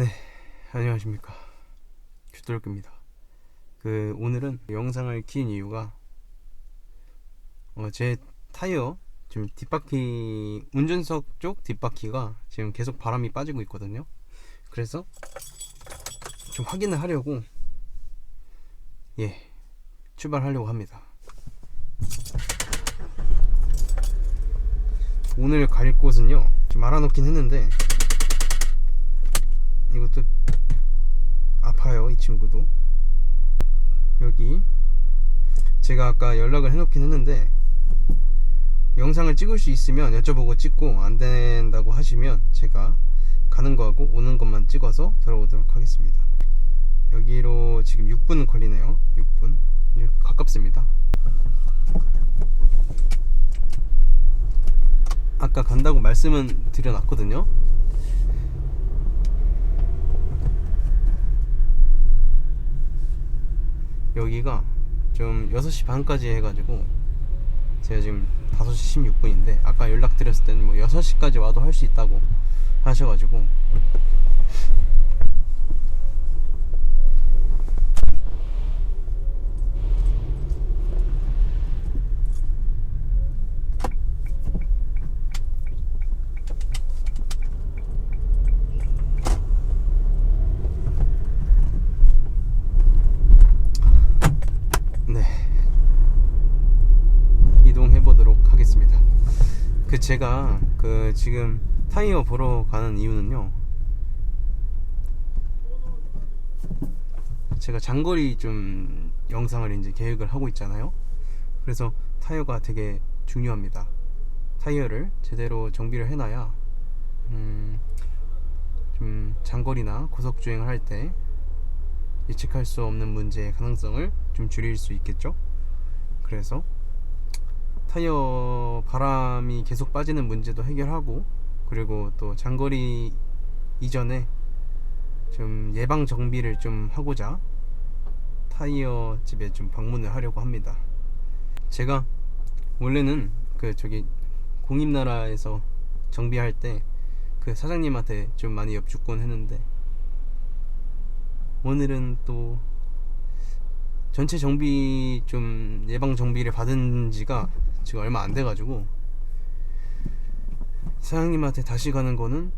네, 안녕하십니까. 큐돌입니다. 그 오늘은 영상을 킨 이유가 어, 제 타이어 지금 뒷바퀴 운전석 쪽 뒷바퀴가 지금 계속 바람이 빠지고 있거든요. 그래서 좀 확인을 하려고 예 출발하려고 합니다. 오늘 갈 곳은요 지금 알아놓긴 했는데 이것도 아파요 이 친구도. 여기. 제가 아까 연락을 해놓긴 했는데 영상을 찍을 수 있으면 여쭤보고 찍고 안 된다고 하시면 제가 가는 거하고 오는 것만 찍어서 들어오도록 하겠습니다. 여기로 지금 6분 걸리네요. 6분. 가깝습니다. 아까 간다고 말씀은 드려놨거든요 여기가 좀 6시 반까지 해가지고 제가 지금 5시 16분인데 아까 연락드렸을 때는 뭐 6시까지 와도 할 수 있다고 하셔가지고 네 이동해 보도록 하겠습니다. 그 제가 그 지금 타이어 보러 가는 이유는요. 제가 장거리 좀 영상을 이제 계획을 하고 있잖아요. 그래서 타이어가 되게 중요합니다. 타이어를 제대로 정비를 해놔야 음, 좀 장거리나 고속 주행을 할 때 예측할 수 없는 문제의 가능성을 좀 줄일 수 있겠죠. 그래서 타이어 바람이 계속 빠지는 문제도 해결하고 그리고 또 장거리 이전에 좀 예방 정비를 좀 하고자 타이어 집에 좀 방문을 하려고 합니다. 제가 원래는 그 저기 공임나라에서 정비할 때 그 사장님한테 좀 많이 엽죽곤 했는데 오늘은 또 전체 정비 좀 예방 정비를 받은 지가 지금 얼마 안 돼가지고 사장님한테 다시 가는 거는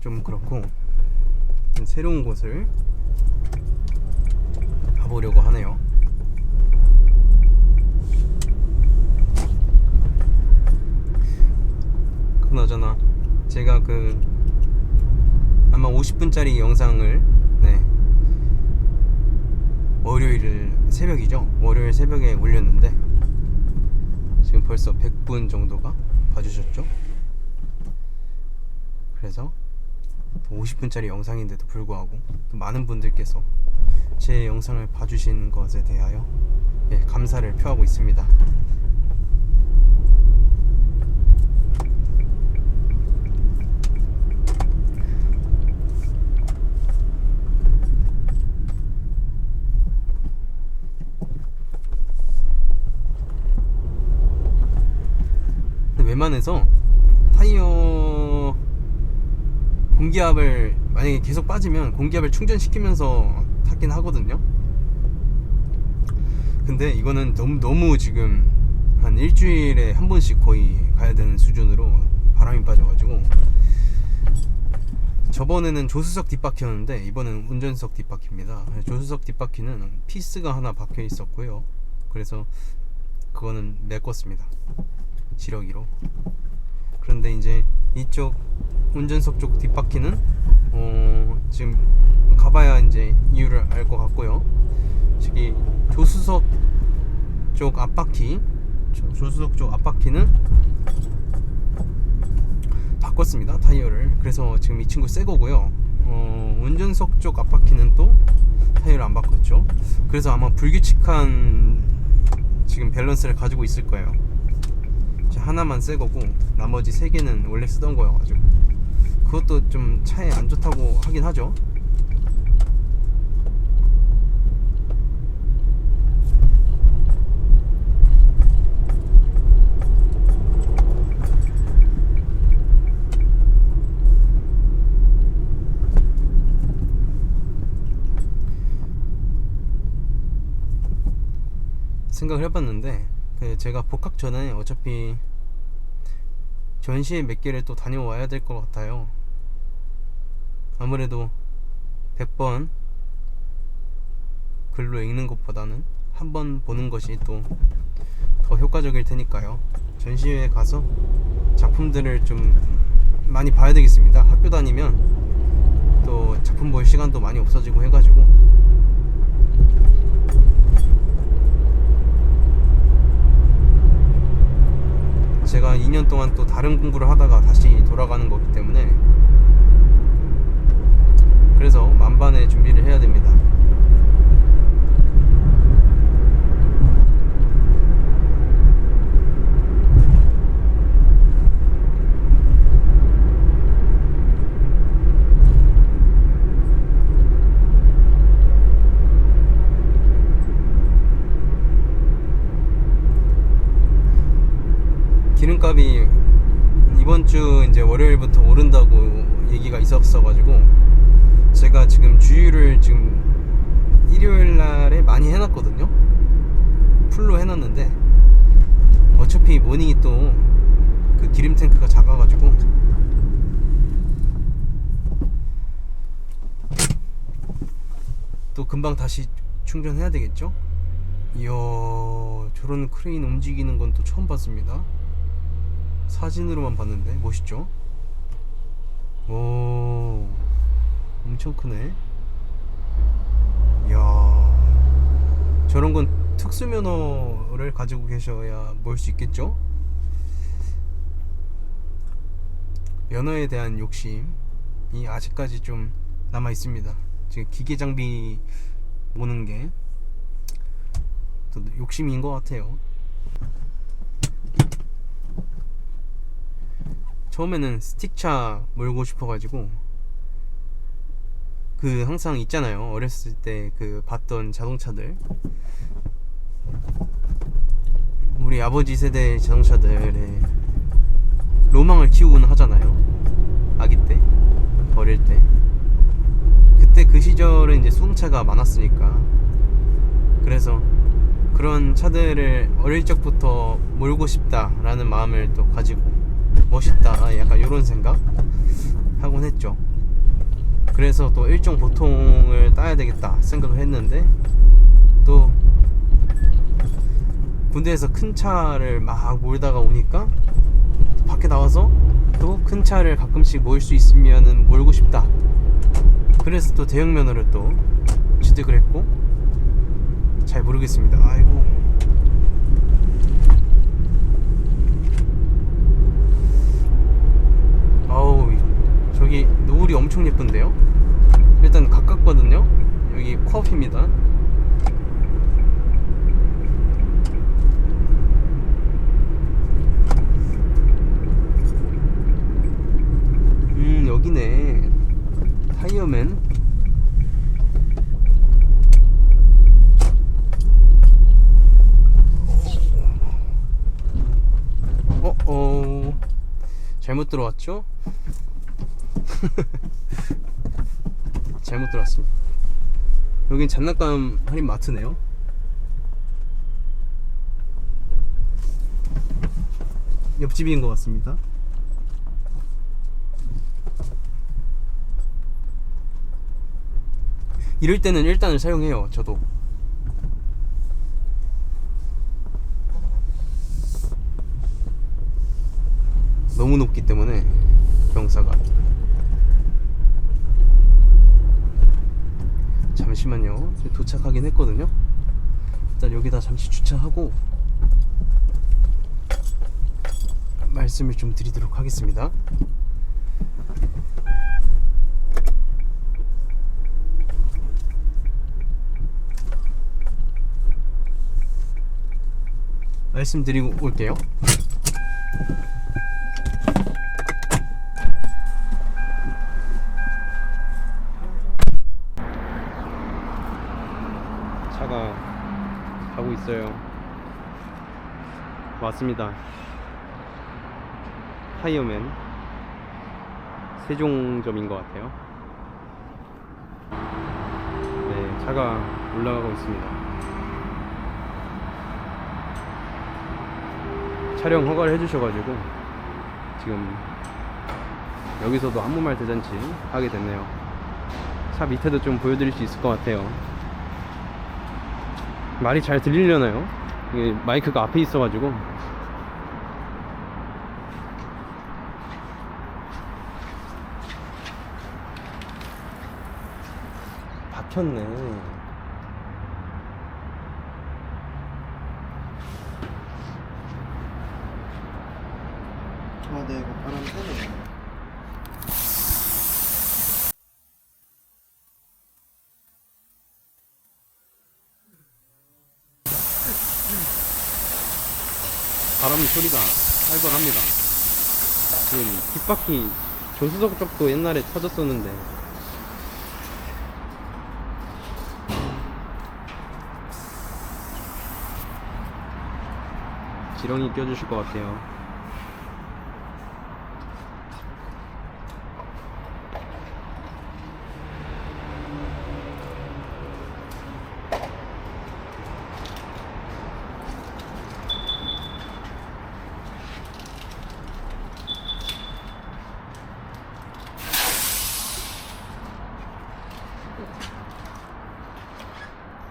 좀 그렇고 새로운 곳을 가보려고 하네요. 그나저나 제가 그 아마 50분짜리 영상을 네 월요일 새벽이죠. 월요일 새벽에 올렸는데 지금 벌써 100분 정도가 봐주셨죠. 그래서 50분짜리 영상인데도 불구하고 또 많은 분들께서 제 영상을 봐주신 것에 대하여 예, 감사를 표하고 있습니다. 웬만해서 타이어 공기압을 만약에 계속 빠지면 공기압을 충전시키면서 타긴 하거든요. 근데 이거는 너무 너무 지금 한 일주일에 한 번씩 거의 가야 되는 수준으로 바람이 빠져가지고 저번에는 조수석 뒷바퀴였는데 이번엔 운전석 뒷바퀴입니다. 조수석 뒷바퀴는 피스가 하나 박혀 있었고요. 그래서 그거는 메꿨습니다. 지렁이로. 그런데 이제 이쪽 운전석 쪽 뒷바퀴는 어 지금 가봐야 이제 이유를 알 것 같고요. 저기 조수석 쪽 앞바퀴, 조- 조수석 쪽 앞바퀴는 바꿨습니다 타이어를. 그래서 지금 이 친구 새 거고요. 어 운전석 쪽 앞바퀴는 또 타이어를 안 바꿨죠. 그래서 아마 불규칙한 지금 밸런스를 가지고 있을 거예요. 하나만 새 거고 나머지 세 개는 원래 쓰던 거여가지고 그것도 좀 차에 안 좋다고 하긴 하죠. 생각을 해봤는데 그 제가 복학 전에 어차피 전시회 몇 개를 또 다녀와야 될 것 같아요. 아무래도 100번 글로 읽는 것보다는 한 번 보는 것이 또 더 효과적일 테니까요. 전시회에 가서 작품들을 좀 많이 봐야 되겠습니다. 학교 다니면 또 작품 볼 시간도 많이 없어지고 해가지고 제가 2년 동안 또 다른 공부를 하다가 다시 돌아가는 거기 때문에 그래서 만반의 준비를 해야 됩니다. 기름값이 이번 주 이제 월요일부터 오른다고 얘기가 있었어가지고 제가 지금 주유를 지금 일요일 날에 많이 해놨거든요. 풀로 해놨는데 어차피 모닝이 또 그 기름 탱크가 작아가지고 또 금방 다시 충전해야 되겠죠? 이야 저런 크레인 움직이는 건 또 처음 봤습니다. 사진으로만 봤는데 멋있죠? 오 엄청 크네 이야 저런 건 특수 면허를 가지고 계셔야 몰수 있겠죠? 면허에 대한 욕심이 아직까지 좀 남아 있습니다. 지금 기계 장비 오는 게또 욕심인 것 같아요. 처음에는 스틱차 몰고 싶어가지고 그 항상 있잖아요 어렸을 때 그 봤던 자동차들 우리 아버지 세대 자동차들의 로망을 키우곤 하잖아요. 아기 때 어릴 때. 그때 그 시절은 이제 수동차가 많았으니까. 그래서 그런 차들을 어릴 적부터 몰고 싶다라는 마음을 또 가지고 멋있다 약간 이런 생각 하곤 했죠. 그래서 또 일종 보통을 따야 되겠다 생각을 했는데 또 군대에서 큰 차를 막 몰다가 오니까 밖에 나와서 또 큰 차를 가끔씩 몰수 있으면은 몰고 싶다 그래서 또 대형 면허를 또 취득을 했고 잘 모르겠습니다 아이고 아우 저기 노을이 엄청 예쁜데요? 일단 가깝거든요? 여기 코앞입니다 음 여기네 타이어맨 어, 어, 잘못 들어왔죠? 잘못 들어왔습니다. 여긴 장난감 할인 마트네요. 옆집인 것 같습니다. 이럴 때는 일단을 사용해요. 저도. 너무 높기 때문에 경사가 잠시만요 도착하긴 했거든요 일단 여기다 잠시 주차하고 말씀을 좀 드리도록 하겠습니다 말씀드리고 올게요 차가 가고 있어요. 왔습니다. 타이어맨 세종점인 것 같아요. 네, 차가 올라가고 있습니다. 촬영 허가를 해주셔가지고 지금 여기서도 아무 말 대잔치 하게 됐네요. 차 밑에도 좀 보여드릴 수 있을 것 같아요. 말이 잘 들리려나요? 이게 마이크가 앞에 있어가지고 박혔네. 아, 네, 이거 바람 새네. 바람 소리가 살벌합니다. 지금 뒷바퀴 조수석 쪽도 옛날에 터졌었는데 지렁이 껴주실 것 같아요.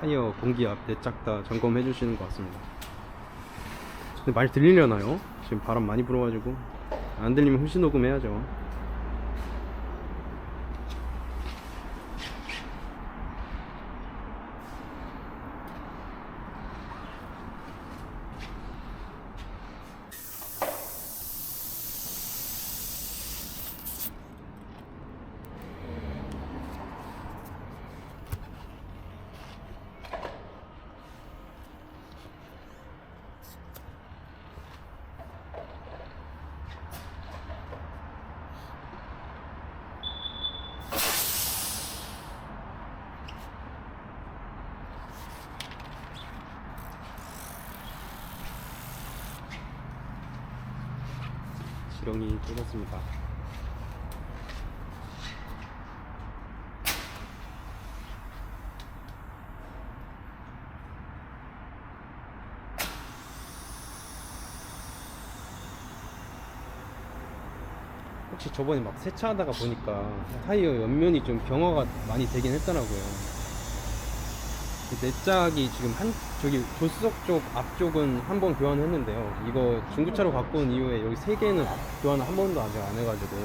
타이어 공기압 내짝 다 점검해 주시는 것 같습니다. 근데 말 들리려나요? 지금 바람 많이 불어가지고 안 들리면 후시 녹음 해야죠. 지렁이 뚫었습니다. 혹시 저번에 막 세차하다가 보니까 타이어 옆면이 좀 경화가 많이 되긴 했더라고요. 내 짝이 지금 한 저기 조수석 쪽 앞쪽은 한 번 교환했는데요. 이거 중고차로 갖고 온 이후에 여기 세 개는 교환을 한 번도 아직 안 해가지고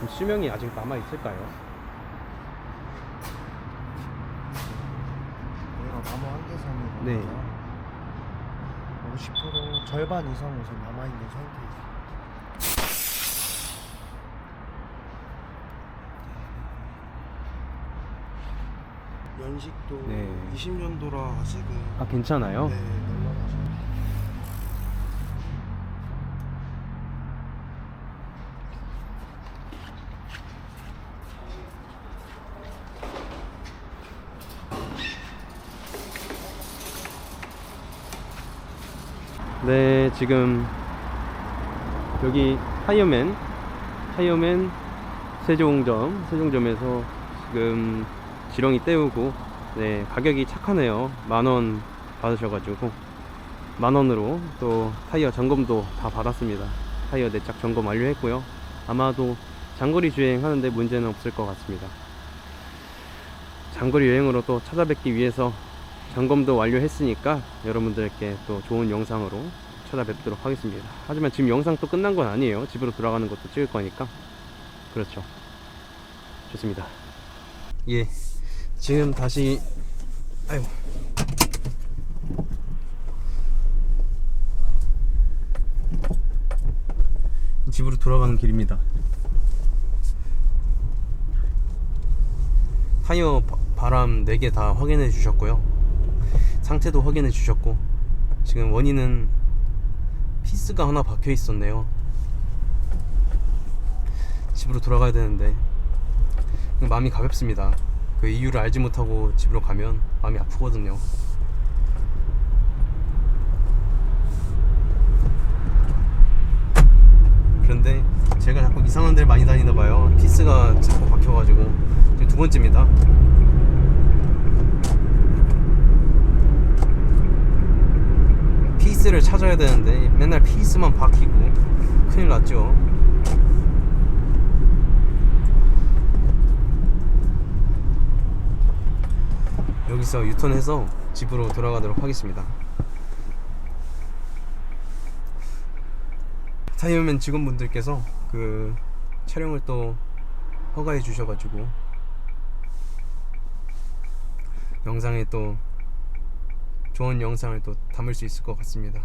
좀 수명이 아직 남아 있을까요? 얘가 나무 한개 사는 네. 거니까 50% 절반 이상은 지금 남아있는 상태예요. 연식도 네. 20년도라 지금 아 괜찮아요? 네, 널널하죠. 네, 지금 여기 타이어맨, 타이어맨 세종점, 세종점에서 지금 지렁이 떼우고, 네, 가격이 착하네요. 만원 받으셔가지고, 만 원으로 또 타이어 점검도 다 받았습니다. 타이어 내짝 점검 완료했고요. 아마도 장거리 주행 하는데 문제는 없을 것 같습니다. 장거리 여행으로 또 찾아뵙기 위해서 점검도 완료했으니까 여러분들께 또 좋은 영상으로 찾아뵙도록 하겠습니다. 하지만 지금 영상 또 끝난 건 아니에요. 집으로 돌아가는 것도 찍을 거니까. 그렇죠. 좋습니다. 예. 지금 다시 아유. 집으로 돌아가는 길입니다. 타이어 바, 바람 4개 다 확인해 주셨고요. 상태도 확인해 주셨고 지금 원인은 피스가 하나 박혀 있었네요. 집으로 돌아가야 되는데 마음이 가볍습니다. 그 이유를 알지 못하고 집으로 가면 마음이 아프거든요. 그런데 제가 자꾸 이상한 데를 많이 다니나 봐요. 피스가 자꾸 박혀가지고 지금 두 번째입니다. 피스 피스를 찾아야 되는데 맨날 피스만 박히고 큰일 났죠. 여기서 유턴해서 집으로 돌아가도록 하겠습니다. 타이어맨 직원분들께서 그 촬영을 또 허가해 주셔가지고 영상에 또 좋은 영상을 또 담을 수 있을 것 같습니다.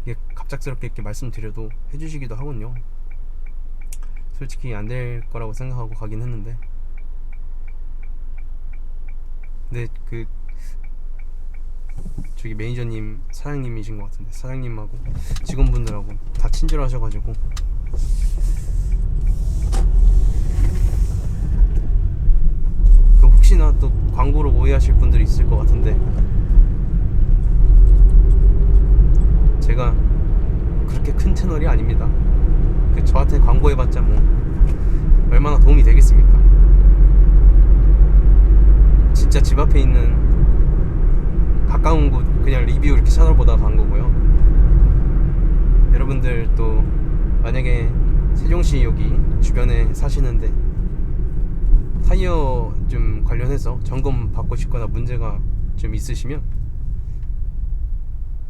이게 갑작스럽게 이렇게 말씀드려도 해주시기도 하군요. 솔직히 안 될 거라고 생각하고 가긴 했는데, 근데 그 저기 매니저님 사장님이신 것 같은데 사장님하고 직원분들하고 다 친절하셔가지고 그 혹시나 또 광고로 오해하실 분들이 있을 것 같은데 제가 그렇게 큰 채널이 아닙니다. 그 저한테 광고해봤자 뭐 얼마나 도움이 되겠습니까? 진짜 집 앞에 있는 가까운 곳 그냥 리뷰 이렇게 찾아보다가 간 거고요. 여러분들 또 만약에 세종시 여기 주변에 사시는데 타이어 좀 관련해서 점검 받고 싶거나 문제가 좀 있으시면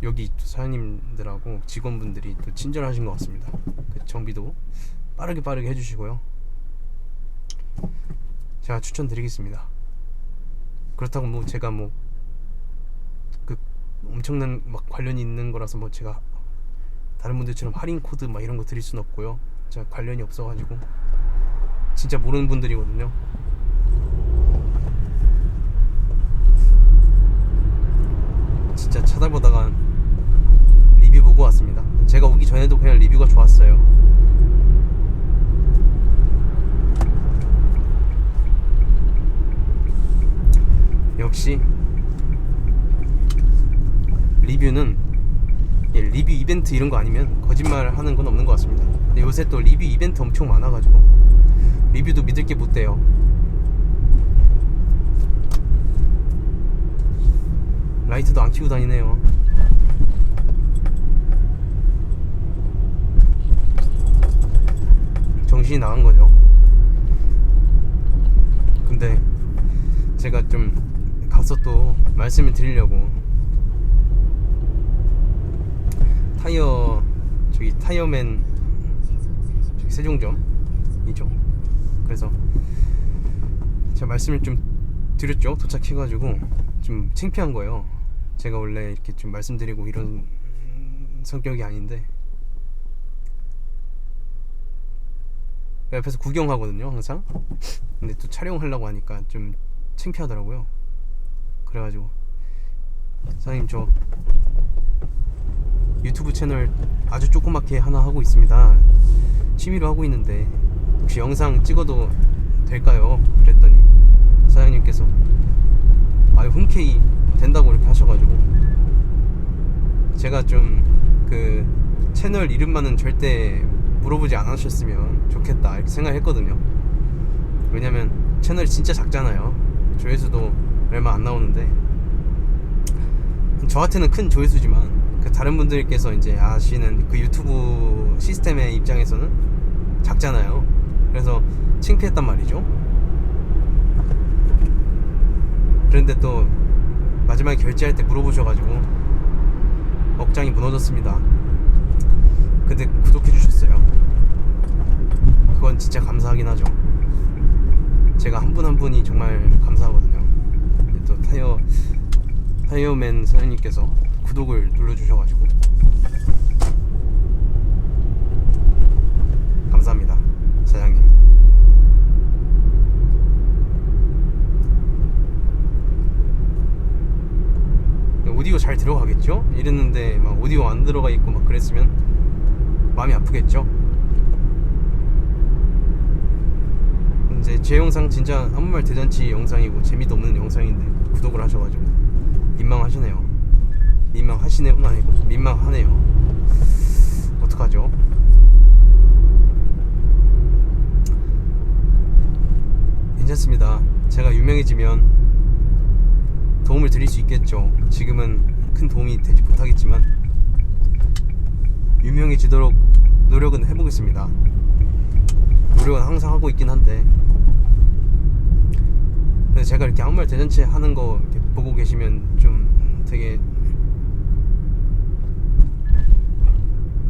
여기 또 사장님들하고 직원분들이 또 친절하신 것 같습니다. 그 정비도 빠르게 빠르게 해주시고요. 제가 추천드리겠습니다. 그렇다고 뭐 제가 뭐 그 엄청난 막 관련이 있는 거라서 뭐 제가 다른 분들처럼 할인 코드 막 이런 거 드릴 순 없고요. 제가 관련이 없어가지고 진짜 모르는 분들이거든요. 진짜 찾아보다가 리뷰 보고 왔습니다. 제가 오기 전에도 그냥 리뷰가 좋았어요. 역시 리뷰는 예, 리뷰 이벤트 이런 거 아니면 거짓말 하는 건 없는 것 같습니다. 근데 요새 또 리뷰 이벤트 엄청 많아가지고 리뷰도 믿을 게 못 돼요. 라이트도 안 켜고 다니네요. 정신이 나간 거죠. 근데 제가 좀 가서 또 말씀을 드리려고 타이어 저기 타이어맨 저기 세종점이죠. 그래서 제가 말씀을 좀 드렸죠. 도착해가지고 좀 창피한 거예요. 제가 원래 이렇게 좀 말씀드리고 이런 성격이 아닌데 옆에서 구경하거든요, 항상. 근데 또 촬영하려고 하니까 좀 창피하더라고요. 그래가지고 사장님 저 유튜브 채널 아주 조그맣게 하나 하고 있습니다. 취미로 하고 있는데 혹시 영상 찍어도 될까요? 그랬더니 사장님께서 아유 흔쾌히 된다고 이렇게 하셔가지고 제가 좀 그 채널 이름만은 절대 물어보지 않으셨으면 좋겠다 이렇게 생각했거든요. 왜냐면 채널이 진짜 작잖아요. 조회수도 얼마 안 나오는데 저한테는 큰 조회수지만 그 다른 분들께서 이제 아시는 그 유튜브 시스템의 입장에서는 작잖아요. 그래서 창피했단 말이죠. 그런데 또 마지막에 결제할 때 물어보셔가지고 억장이 무너졌습니다. 근데 구독해 주셨어요. 그건 진짜 감사하긴 하죠. 제가 한 분한 분이 정말 감사하거든요. 타이어 타이어맨 사장님께서 구독을 눌러주셔가지고 감사합니다, 사장님. 오디오 잘 들어가겠죠? 이랬는데 막 오디오 안 들어가 있고 막 그랬으면 마음이 아프겠죠? 이제 제 영상 진짜 아무 말 대잔치 영상이고 재미도 없는 영상인데 구독을 하셔가지고 민망하시네요. 민망하시네요는 아니고 민망하네요. 어떡하죠? 괜찮습니다. 제가 유명해지면 도움을 드릴 수 있겠죠. 지금은 큰 도움이 되지 못하겠지만 유명해지도록 노력은 해보겠습니다. 노력은 항상 하고 있긴 한데 근데 제가 이렇게 아무 말 대잔치 하는 거 보고 계시면 좀 되게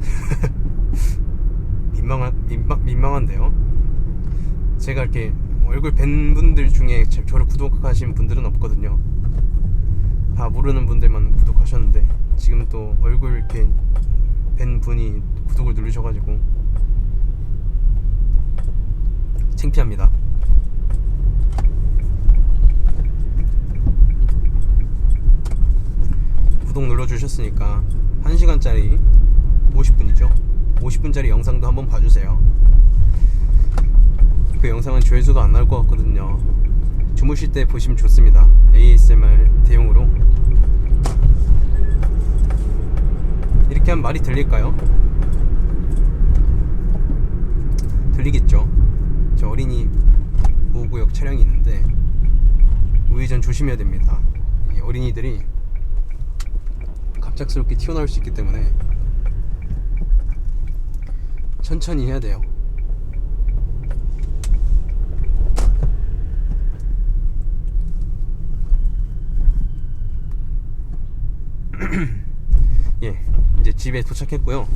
민망한 민망, 민망한데요. 제가 이렇게 얼굴 뵌 분들 중에 제- 저를 구독하신 분들은 없거든요. 다 모르는 분들만 구독하셨는데 지금 또 얼굴 이렇게 뵌 분이 구독을 누르셔가지고 창피합니다. 구독 눌러주셨으니까 1시간짜리 50분이죠. 50분짜리 영상도 한번 봐주세요. 그 영상은 조회수가 안 나올 것 같거든요. 주무실 때 보시면 좋습니다. ASMR 대용으로. 이렇게 하면 말이 들릴까요? 들리겠죠. 저 어린이 보호구역 차량이 있는데 우회전 조심해야 됩니다. 이 어린이들이 갑작스럽게 튀어나올 수 있기 때문에 천천히 해야 돼요. 예, 이제 집에 도착했고요.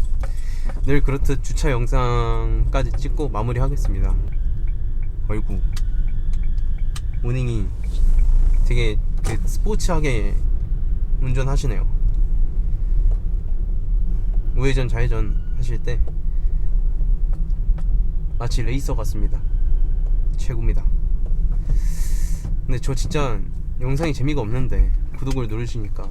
늘 그렇듯 주차 영상까지 찍고 마무리하겠습니다. 어이구, 모닝이 되게 그 스포츠하게 운전하시네요. 우회전 좌회전 하실 때 마치 레이서 같습니다. 최고입니다. 근데 저 진짜 영상이 재미가 없는데 구독을 누르시니까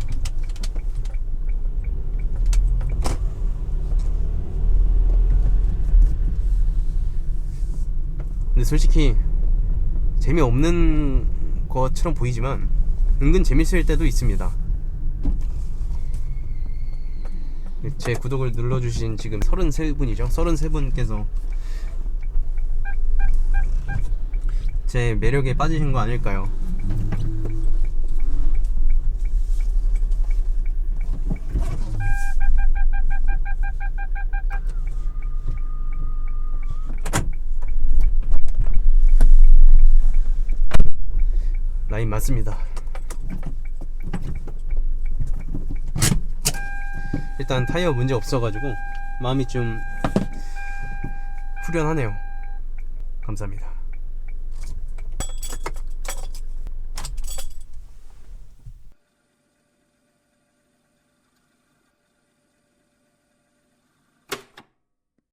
근데 솔직히 재미없는 것처럼 보이지만 은근 재밌을 때도 있습니다. 제 구독을 눌러주신 지금 33분이죠. 33분께서 제 매력에 빠지신 거 아닐까요? 라인 맞습니다. 일단 타이어 문제 없어가지고 마음이 좀 후련하네요. 감사합니다.